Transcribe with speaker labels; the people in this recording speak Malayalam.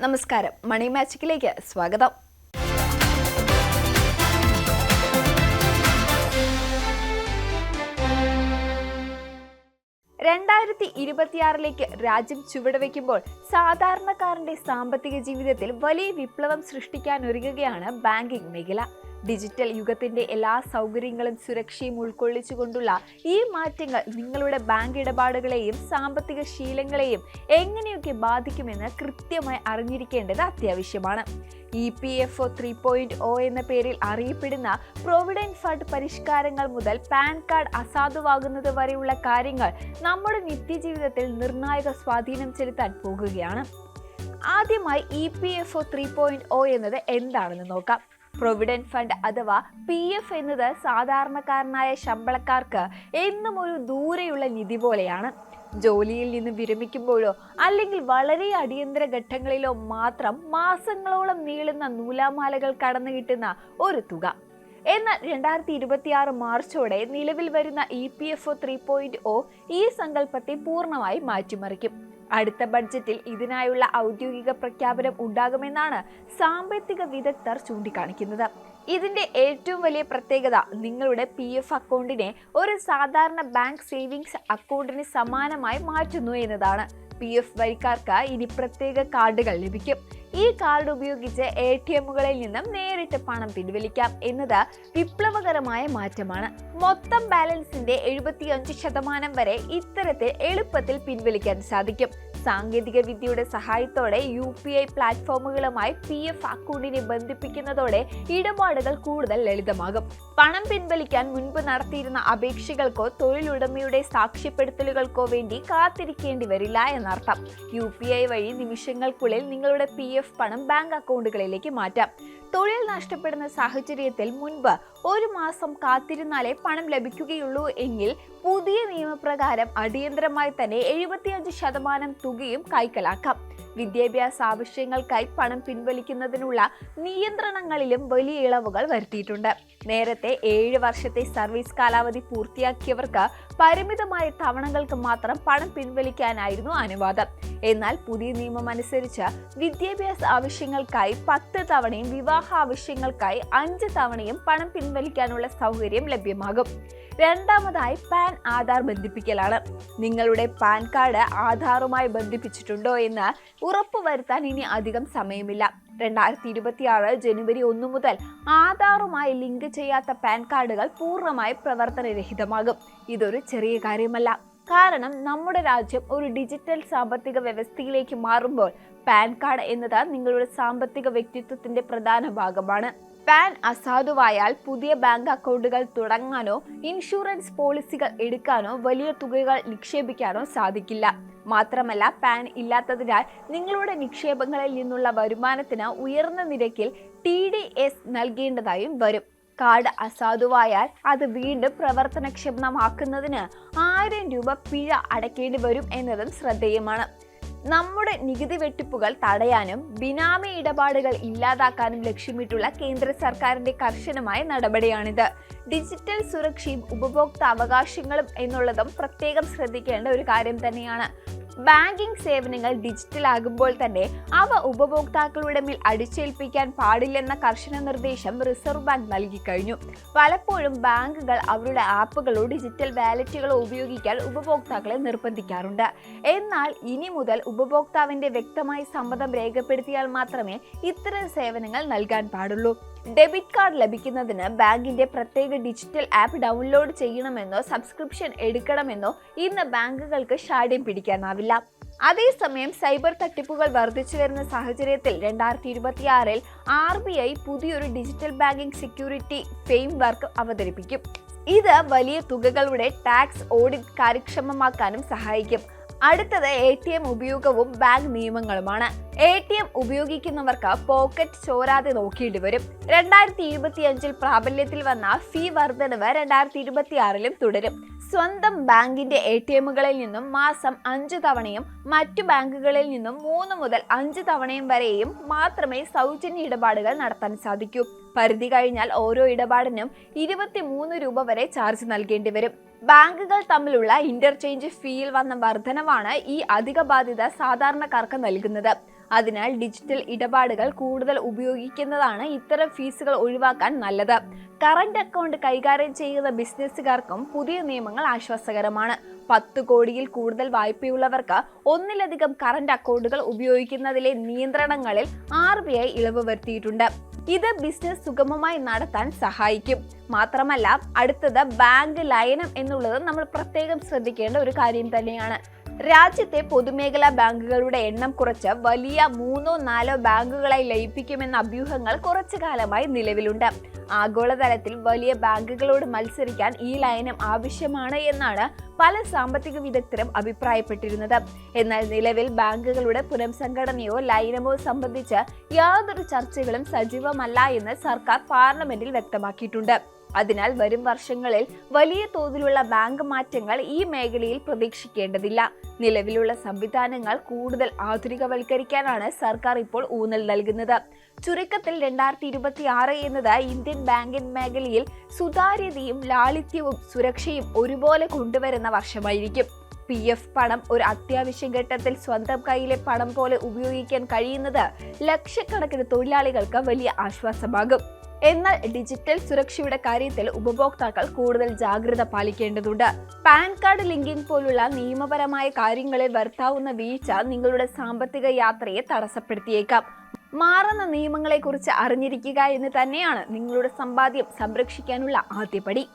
Speaker 1: നമസ്കാരം. മണി മാജിക്കിലേക്ക് സ്വാഗതം. രണ്ടായിരത്തി ഇരുപത്തിയാറിലേക്ക് രാജ്യം ചുവടുവെക്കുമ്പോൾ സാധാരണക്കാരന്റെ സാമ്പത്തിക ജീവിതത്തിൽ വലിയ വിപ്ലവം സൃഷ്ടിക്കാൻ ഒരുങ്ങുകയാണ് ബാങ്കിംഗ് മേഖല. ഡിജിറ്റൽ യുഗത്തിന്റെ എല്ലാ സൗകര്യങ്ങളും സുരക്ഷയും ഉൾക്കൊള്ളിച്ചുകൊണ്ടുള്ള ഈ മാറ്റങ്ങൾ നിങ്ങളുടെ ബാങ്ക് ഇടപാടുകളെയും സാമ്പത്തിക ശീലങ്ങളെയും എങ്ങനെയൊക്കെ ബാധിക്കുമെന്ന് കൃത്യമായി അറിഞ്ഞിരിക്കേണ്ടത് അത്യാവശ്യമാണ്. E P F O three point O എന്ന പേരിൽ അറിയപ്പെടുന്ന പ്രൊവിഡന്റ് ഫണ്ട് പരിഷ്കാരങ്ങൾ മുതൽ പാൻ കാർഡ് അസാധുവാകുന്നത് വരെയുള്ള കാര്യങ്ങൾ നമ്മുടെ നിത്യജീവിതത്തിൽ നിർണായക സ്വാധീനം ചെലുത്താൻ പോകുകയാണ്. ആദ്യമായി E P F O three point O എന്നത് എന്താണെന്ന് നോക്കാം. പ്രൊവിഡന്റ് ഫണ്ട് അഥവാ പി എഫ് എന്നത് സാധാരണക്കാരനായ ശമ്പളക്കാർക്ക് എന്നും ഒരു ദൂരെയുള്ള നിധി പോലെയാണ്. ജോലിയിൽ നിന്ന് വിരമിക്കുമ്പോഴോ അല്ലെങ്കിൽ വളരെ അടിയന്തര ഘട്ടങ്ങളിലോ മാത്രം മാസങ്ങളോളം നീളുന്ന നൂലാമാലകൾ കടന്നു കിട്ടുന്ന ഒരു തുക. എന്നാൽ രണ്ടായിരത്തി ഇരുപത്തിയാറ് മാർച്ചോടെ നിലവിൽ വരുന്ന E P F O three point O ഈ സങ്കല്പത്തെ പൂർണമായി മാറ്റിമറിക്കും. അടുത്ത ബഡ്ജറ്റിൽ ഇതിനായുള്ള ഔദ്യോഗിക പ്രഖ്യാപനം ഉണ്ടാകുമെന്നാണ് സാമ്പത്തിക വിദഗ്ധർ ചൂണ്ടിക്കാണിക്കുന്നത്. ഇതിന്റെ ഏറ്റവും വലിയ പ്രത്യേകത നിങ്ങളുടെ പി എഫ് അക്കൗണ്ടിനെ ഒരു സാധാരണ ബാങ്ക് സേവിങ്സ് അക്കൗണ്ടിന് സമാനമായി മാറ്റുന്നു എന്നതാണ്. പി എഫ് വരിക്കാർക്ക് ഇനി പ്രത്യേക കാർഡുകൾ ലഭിക്കും. ഈ കാർഡ് ഉപയോഗിച്ച് എ ടി എമ്മുകളിൽ നിന്നും നേരിട്ട് പണം പിൻവലിക്കാം എന്നത് വിപ്ലവകരമായ മാറ്റമാണ്. മൊത്തം ബാലൻസിന്റെ എഴുപത്തിയഞ്ച് ശതമാനം വരെ ഇത്തരത്തിൽ എളുപ്പത്തിൽ പിൻവലിക്കാൻ സാധിക്കും. സാങ്കേതിക വിദ്യയുടെ സഹായത്തോടെ യു പി ഐ പ്ലാറ്റ്ഫോമുകളുമായി പി എഫ് അക്കൗണ്ടിനെ ബന്ധിപ്പിക്കുന്നതോടെ ഇടപാടുകൾ കൂടുതൽ ലളിതമാകും. പണം പിൻവലിക്കാൻ മുൻപ് നടത്തിയിരുന്ന അപേക്ഷകൾക്കോ തൊഴിലുടമയുടെ സാക്ഷ്യപ്പെടുത്തലുകൾക്കോ വേണ്ടി കാത്തിരിക്കേണ്ടി വരില്ല എന്നർത്ഥം. യു പി ഐ വഴി നിമിഷങ്ങൾക്കുള്ളിൽ നിങ്ങളുടെ പി എഫ് പണം ബാങ്ക് അക്കൗണ്ടുകളിലേക്ക് മാറ്റാം. തൊഴിൽ നഷ്ടപ്പെടുന്ന സാഹചര്യത്തിൽ മുൻപ് ഒരു മാസം കാത്തിരുന്നാലേ പണം ലഭിക്കുകയുള്ളൂ എങ്കിൽ പുതിയ നിയമപ്രകാരം അടിയന്തരമായി തന്നെ എഴുപത്തിയഞ്ച് ശതമാനം തുകയും കൈക്കലാക്കാം. വിദ്യാഭ്യാസ ആവശ്യങ്ങൾക്കായി പണം പിൻവലിക്കുന്നതിനുള്ള നിയന്ത്രണങ്ങളിലും വലിയ ഇളവുകൾ വരുത്തിയിട്ടുണ്ട്. നേരത്തെ ഏഴ് വർഷത്തെ സർവീസ് കാലാവധി പൂർത്തിയാക്കിയവർക്ക് പരിമിതമായ തവണകൾക്ക് മാത്രം പണം പിൻവലിക്കാനായിരുന്നു അനുവാദം. എന്നാൽ പുതിയ നിയമം അനുസരിച്ച് വിദ്യാഭ്യാസ ആവശ്യങ്ങൾക്കായി പത്ത് തവണയും വിവാഹ ആവശ്യങ്ങൾക്കായി അഞ്ച് തവണയും പണം പിൻവലിക്കാനുള്ള സൗകര്യം ലഭ്യമാകും. രണ്ടാമതായി പാൻ ആധാർ ബന്ധിപ്പിക്കലാണ്. നിങ്ങളുടെ പാൻ കാർഡ് ആധാറുമായി ബന്ധിപ്പിച്ചിട്ടുണ്ടോ എന്ന് ഉറപ്പുവരുത്താൻ ഇനി അധികം സമയമില്ല. രണ്ടായിരത്തി ഇരുപത്തിയാറ് ജനുവരി ഒന്ന് മുതൽ ആധാറുമായി ലിങ്ക് ചെയ്യാത്ത പാൻ കാർഡുകൾ പൂർണമായി പ്രവർത്തനരഹിതമാകും. ഇതൊരു ചെറിയ കാര്യമല്ല. കാരണം നമ്മുടെ രാജ്യം ഒരു ഡിജിറ്റൽ സാമ്പത്തിക വ്യവസ്ഥയിലേക്ക് മാറുമ്പോൾ പാൻ കാർഡ് എന്നത് നിങ്ങളുടെ സാമ്പത്തിക വ്യക്തിത്വത്തിന്റെ പ്രധാന ഭാഗമാണ്. പാൻ അസാധുവായാൽ പുതിയ ബാങ്ക് അക്കൗണ്ടുകൾ തുടങ്ങാനോ ഇൻഷുറൻസ് പോളിസികൾ എടുക്കാനോ വലിയ തുകകൾ നിക്ഷേപിക്കാനോ സാധിക്കില്ല. മാത്രമല്ല പാൻ ഇല്ലാത്തതിനാൽ നിങ്ങളുടെ നിക്ഷേപങ്ങളിൽ നിന്നുള്ള വരുമാനത്തിന് ഉയർന്ന നിരക്കിൽ ടി ഡി എസ് നൽകേണ്ടതായും വരും. കാർഡ് അസാധുവായാൽ അത് വീണ്ടും പ്രവർത്തനക്ഷമമാക്കുന്നതിന് ആയിരം രൂപ പിഴ അടയ്ക്കേണ്ടി വരും എന്നതും ശ്രദ്ധേയമാണ്. നമ്മുടെ നികുതി വെട്ടിപ്പുകൾ തടയാനും ബിനാമി ഇടപാടുകൾ ഇല്ലാതാക്കാനും ലക്ഷ്യമിട്ടുള്ള കേന്ദ്ര സർക്കാരിന്റെ കർശനമായ നടപടിയാണിത്. ഡിജിറ്റൽ സുരക്ഷയും ഉപഭോക്തൃ അവകാശങ്ങളും എന്നുള്ളതും പ്രത്യേകം ശ്രദ്ധിക്കേണ്ട ഒരു കാര്യം തന്നെയാണ്. ബാങ്കിംഗ് സേവനങ്ങൾ ഡിജിറ്റൽ ആകുമ്പോൾ തന്നെ അവ ഉപഭോക്താക്കളുടെ മേൽ അടിച്ചേൽപ്പിക്കാൻ പാടില്ലെന്ന കർശന നിർദ്ദേശം റിസർവ് ബാങ്ക് നൽകി കഴിഞ്ഞു. പലപ്പോഴും ബാങ്കുകൾ അവരുടെ ആപ്പുകളോ ഡിജിറ്റൽ വാലറ്റുകളോ ഉപയോഗിക്കാൻ ഉപഭോക്താക്കളെ നിർബന്ധിക്കാറുണ്ട്. എന്നാൽ ഇനി മുതൽ ഉപഭോക്താവിന്റെ വ്യക്തമായ സമ്മതം രേഖപ്പെടുത്തിയാൽ മാത്രമേ ഇത്തരം സേവനങ്ങൾ നൽകാൻ പാടുള്ളൂ. ഡെബിറ്റ് കാർഡ് ലഭിക്കുന്നതിന് ബാങ്കിന്റെ പ്രത്യേക ഡിജിറ്റൽ ആപ്പ് ഡൗൺലോഡ് ചെയ്യണമെന്നോ സബ്സ്ക്രിപ്ഷൻ എടുക്കണമെന്നോ ഇന്ന് ബാങ്കുകൾക്ക് ഷാഠ്യം പിടിക്കാനാവില്ല. അതേസമയം സൈബർ തട്ടിപ്പുകൾ വർദ്ധിച്ചു വരുന്ന സാഹചര്യത്തിൽ രണ്ടായിരത്തി ഇരുപത്തിയാറിൽ ആർ ബി ഐ പുതിയൊരു digital banking security framework അവതരിപ്പിക്കും. ഇത് വലിയ തുകകളുടെ ടാക്സ് ഓഡിറ്റ് കാര്യക്ഷമമാക്കാനും സഹായിക്കും. അടുത്തത് എ ടി എം ഉപയോഗവും ബാങ്ക് നിയമങ്ങളുമാണ്. എ ടി എം ഉപയോഗിക്കുന്നവർക്ക് പോക്കറ്റ് ചോരാതെ നോക്കേണ്ടി വരും. രണ്ടായിരത്തി ഇരുപത്തിയഞ്ചിൽ പ്രാബല്യത്തിൽ വന്ന ഫീ വർധനവ് രണ്ടായിരത്തി ഇരുപത്തിയാറിലും തുടരും. സ്വന്തം ബാങ്കിന്റെ എ ടി എമ്മുകളിൽ നിന്നും മാസം അഞ്ച് തവണയും മറ്റു ബാങ്കുകളിൽ നിന്നും മൂന്ന് മുതൽ അഞ്ച് തവണയും വരെയും മാത്രമേ സൗജന്യ ഇടപാടുകൾ നടത്താൻ സാധിക്കൂ. പരിധി കഴിഞ്ഞാൽ ഓരോ ഇടപാടിനും ഇരുപത്തി മൂന്ന് രൂപ വരെ ചാർജ് നൽകേണ്ടി വരും. ബാങ്കുകൾ തമ്മിലുള്ള ഇന്റർചേഞ്ച് ഫീയിൽ വന്ന വർധനവാണ് ഈ അധിക ബാധ്യത സാധാരണക്കാർക്ക് നൽകുന്നത്. അതിനാൽ ഡിജിറ്റൽ ഇടപാടുകൾ കൂടുതൽ ഉപയോഗിക്കുന്നതാണ് ഇത്തരം ഫീസുകൾ ഒഴിവാക്കാൻ നല്ലത്. കറന്റ് അക്കൗണ്ട് കൈകാര്യം ചെയ്യുന്ന ബിസിനസ്സുകാർക്കും പുതിയ നിയമങ്ങൾ ആശ്വാസകരമാണ്. പത്ത് കോടിയിൽ കൂടുതൽ വായ്പയുള്ളവർക്ക് ഒന്നിലധികം കറന്റ് അക്കൗണ്ടുകൾ ഉപയോഗിക്കുന്നതിലെ നിയന്ത്രണങ്ങളിൽ ആർ ബി ഐ ഇളവ് വരുത്തിയിട്ടുണ്ട്. ഇത് ബിസിനസ് സുഗമമായി നടത്താൻ സഹായിക്കും. മാത്രമല്ല അടുത്തത് ബാങ്ക് ലയനം എന്നുള്ളത് നമ്മൾ പ്രത്യേകം ശ്രദ്ധിക്കേണ്ട ഒരു കാര്യം തന്നെയാണ്. രാജ്യത്തെ പൊതുമേഖലാ ബാങ്കുകളുടെ എണ്ണം കുറച്ച് വലിയ മൂന്നോ നാലോ ബാങ്കുകളായി ലയിപ്പിക്കുമെന്ന അഭ്യൂഹങ്ങൾ കുറച്ചു കാലമായി നിലവിലുണ്ട്. ആഗോളതലത്തിൽ വലിയ ബാങ്കുകളോട് മത്സരിക്കാൻ ഈ ലയനം ആവശ്യമാണ് എന്നാണ് പല സാമ്പത്തിക വിദഗ്ധരും അഭിപ്രായപ്പെട്ടിരുന്നത്. എന്നാൽ നിലവിൽ ബാങ്കുകളുടെ പുനഃസംഘടനയോ ലയനമോ സംബന്ധിച്ച് യാതൊരു ചർച്ചകളും സജീവമല്ല എന്ന് സർക്കാർ പാർലമെന്റിൽ വ്യക്തമാക്കിയിട്ടുണ്ട്. അതിനാൽ വരും വർഷങ്ങളിൽ വലിയ തോതിലുള്ള ബാങ്ക് മാറ്റങ്ങൾ ഈ മേഖലയിൽ പ്രതീക്ഷിക്കേണ്ടതില്ല. നിലവിലുള്ള സംവിധാനങ്ങൾ കൂടുതൽ ആധുനികവൽക്കരിക്കാനാണ് സർക്കാർ ഇപ്പോൾ ഊന്നൽ നൽകുന്നത്. ചുരുക്കത്തിൽ രണ്ടായിരത്തി ഇരുപത്തി ആറ് എന്നത് ഇന്ത്യൻ ബാങ്കിംഗ് മേഖലയിൽ സുതാര്യതയും ലാളിത്യവും സുരക്ഷയും ഒരുപോലെ കൊണ്ടുവരുന്ന വർഷമായിരിക്കും. പി എഫ് പണം ഒരു അത്യാവശ്യ ഘട്ടത്തിൽ സ്വന്തം കയ്യിലെ പണം പോലെ ഉപയോഗിക്കാൻ കഴിയുന്നത് ലക്ഷക്കണക്കിന് തൊഴിലാളികൾക്ക് വലിയ ആശ്വാസമാകും. എന്നാൽ ഡിജിറ്റൽ സുരക്ഷയുടെ കാര്യത്തിൽ ഉപഭോക്താക്കൾ കൂടുതൽ ജാഗ്രത പാലിക്കേണ്ടതുണ്ട്. പാൻ കാർഡ് ലിങ്കിംഗ് പോലുള്ള നിയമപരമായ കാര്യങ്ങളിൽ വരുത്താവുന്ന വീഴ്ച നിങ്ങളുടെ സാമ്പത്തിക യാത്രയെ തടസ്സപ്പെടുത്തിയേക്കാം. മാറുന്ന നിയമങ്ങളെക്കുറിച്ച് അറിഞ്ഞിരിക്കുക എന്ന് തന്നെയാണ് നിങ്ങളുടെ സമ്പാദ്യം സംരക്ഷിക്കാനുള്ള ആദ്യപടി.